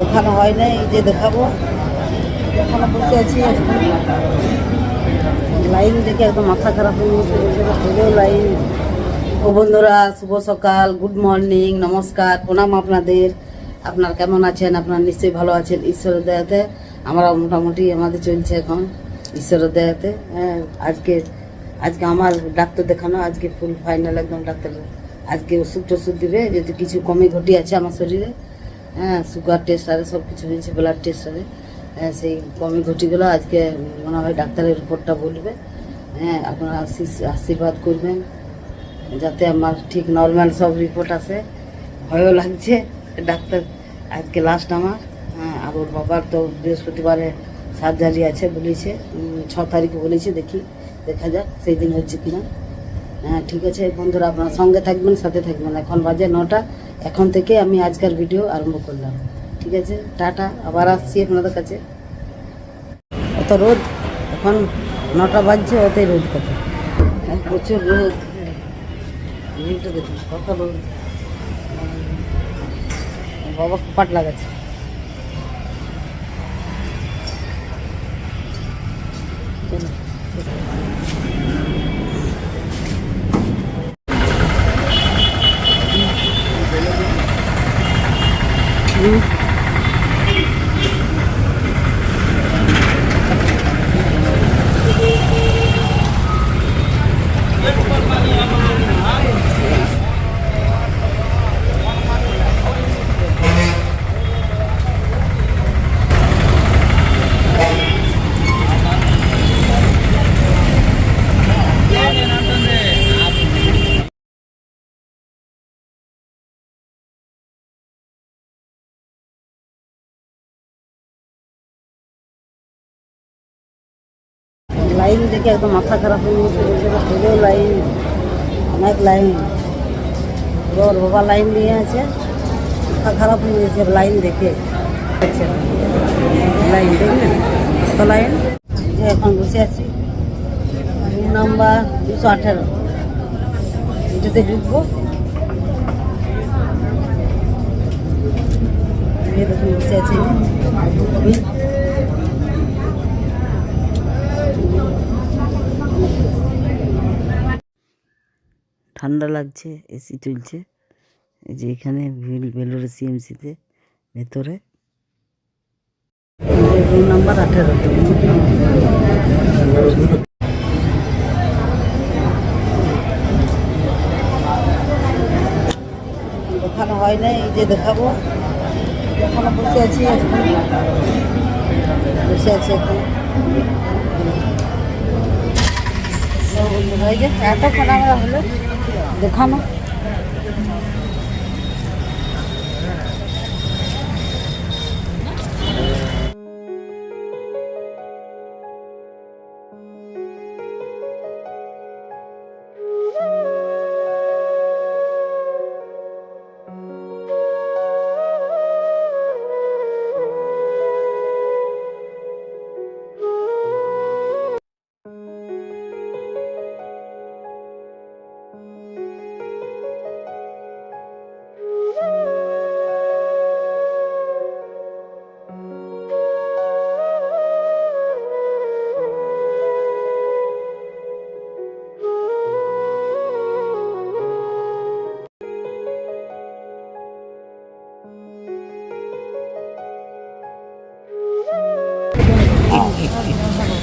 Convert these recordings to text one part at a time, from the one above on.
দেখানো হয় নাই যে দেখাবো। এখানে বসে আছি। লাইন দেখে একদম মাথা খারাপ হয়ে গেছে লাইন। ও বন্ধুরা, শুভ সকাল, গুড মর্নিং, নমস্কার, প্রণাম আপনাদের। আপনার কেমন আছেন? আপনার নিশ্চয়ই ভালো আছেন, ঈশ্বরের দয়াতে। আমরা মোটামুটি আমাদের চলছে এখন, ঈশ্বরের দয়াতে। হ্যাঁ আজকে আজকে আমার ডাক্তার দেখানো, আজকে ফুল ফাইনাল একদম ডাক্তার। আজকে ওষুধ টষুধ দিবে, যদি কিছু কমে ঘটি আছে আমার শরীরে হ্যাঁ সুগার টেস্ট আরে সব কিছু হয়েছে ব্লাড টেস্ট আরে। হ্যাঁ, সেই কমে ঘটিগুলো আজকে মনে হয় ডাক্তারের রিপোর্টটা বলবে। হ্যাঁ আপনারা আশীর্বাদ করবেন যাতে আমার ঠিক নর্মাল সব রিপোর্ট আসে। ভয়ও লাগছে ডাক্তার আজকে লাস্ট আমার। হ্যাঁ আর ওর বাবার তো বৃহস্পতিবারে সার্জারি আছে বলেছে। ছ তারিখে বলেছে দেখি দেখা যাক সেই দিন হচ্ছে কিনা। হ্যাঁ ঠিক আছে বন্ধুরা আপনার সঙ্গে থাকবেন সাথে থাকবেন। এখন বাজে নটা। এখন থেকে আমি আজকের ভিডিও আরম্ভ করলাম। ঠিক আছে? টাটা আবার আসছি আপনাদের কাছে। অত রোদ এখন নটা বাজছে ওতেই রোদ কত হ্যাঁ, প্রচুর রোদ। কত রোদ। বাবা পাট লাগাচ্ছে। লাইন দেখে একদম মাথা খারাপ হয়ে গেছে লাইন, অনেক লাইন। ওর বাবা লাইন নিয়ে আছে, মাথা খারাপ হয়ে গেছে, লাইন দেখে। আচ্ছা লাইন দেখলেন লাইন? এখন বসে আছি। রুম নাম্বার দুশো আঠেরো। এটাতে ঢুকবো। বসে আছি ঠান্ডা লাগছে, এসি চলছে। যে এখানে বেল- বেলুড়ে সিএমসিতে ভেতরে। রুম নাম্বার আঠেরো। দেখানো হয় নাই, এই যে দেখাবো। এখানে বসে আছি বসে আছি এখন। এতক্ষণ আমরা হলো। দেখানো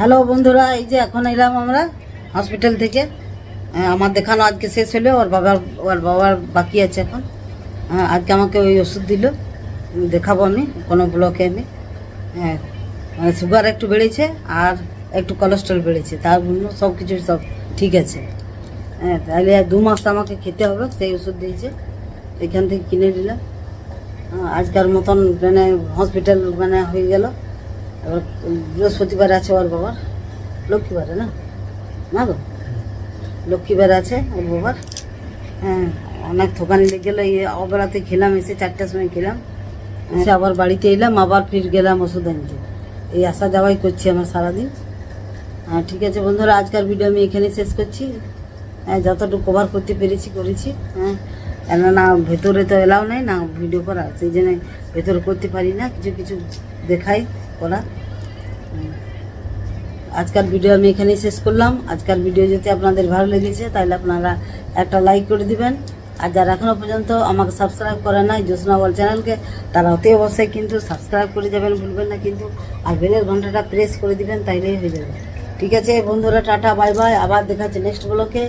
হ্যালো বন্ধুরা এই যে এখন এলাম আমরা হসপিটাল থেকে। আহ, আমার দেখানো আজকে শেষ হলো ওর বাবার ওর বাবার বাকি আছে এখন। হ্যাঁ, আজকে আমাকে ওই ওষুধ দিল। দেখাবো আমি কোনো ব্লকে আমি। হ্যাঁ মানে সুগার একটু বেড়েছে আর একটু কোলেস্ট্রল বেড়েছে তার জন্য সব কিছু সব ঠিক আছে। হ্যাঁ তাহলে দু মাস আমাকে খেতে হবে সেই ওষুধ দিয়েছে এখান থেকে কিনে নিলাম। আহ, আজকার মতন মানে হসপিটাল মানে হয়ে গেল। এবার বৃহস্পতিবার আছে ওর বাবার। লক্ষ্মীবারে না? না গো? লক্ষ্মীবার আছে ওর বাবার। হ্যাঁ অনেক থোকানি লেগে গেলো এই অবেলাতে খেলাম এসে চারটার সময় খেলাম। এসে আবার বাড়িতে এলাম আবার ফির গেলাম ওষুধ আনতে। এই আসা যাওয়াই করছি আমার সারাদিন। হ্যাঁ ঠিক আছে বন্ধুরা আজকের ভিডিও আমি এখানে শেষ করছি। হ্যাঁ যতটুকু কভার করতে পেরেছি করেছি। হ্যাঁ। কেননা ভেতরে তো এলাও নাই, না ভিডিও করা। সেই জন্য ভেতরে করতে পারি না, কিছু কিছু দেখাই করা। হুম। আজকের ভিডিও আমি এখানেই শেষ করলাম। আজকের ভিডিও যদি আপনাদের ভালো লেগেছে, তাহলে আপনারা একটা লাইক করে দিবেন। আর যারা এখনও পর্যন্ত আমাকে সাবস্ক্রাইব করে নাই, জ্যোৎস্না বল চ্যানেলকে, তারা অতি অবশ্যই কিন্তু সাবস্ক্রাইব করে যাবেন, ভুলবেন না কিন্তু। আর বেলের ঘন্টাটা প্রেস করে দিবেন, তাইলেই হয়ে যাবে। ঠিক আছে, বন্ধুরা, টাটা বাই বাই আবার দেখাচ্ছে নেক্সট ব্লকে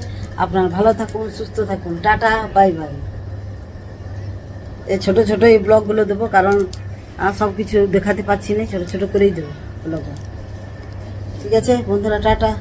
আপনারা ভালো থাকুন, সুস্থ থাকুন। টাটা বাই বাই ছোটো ছোট এই ব্লগগুলো দেবো, কারণ আর সব কিছু দেখাতে পারছি না, ছোট ছোট করেই দেবো ব্লগ ঠিক আছে, বন্ধুরা, টাটা।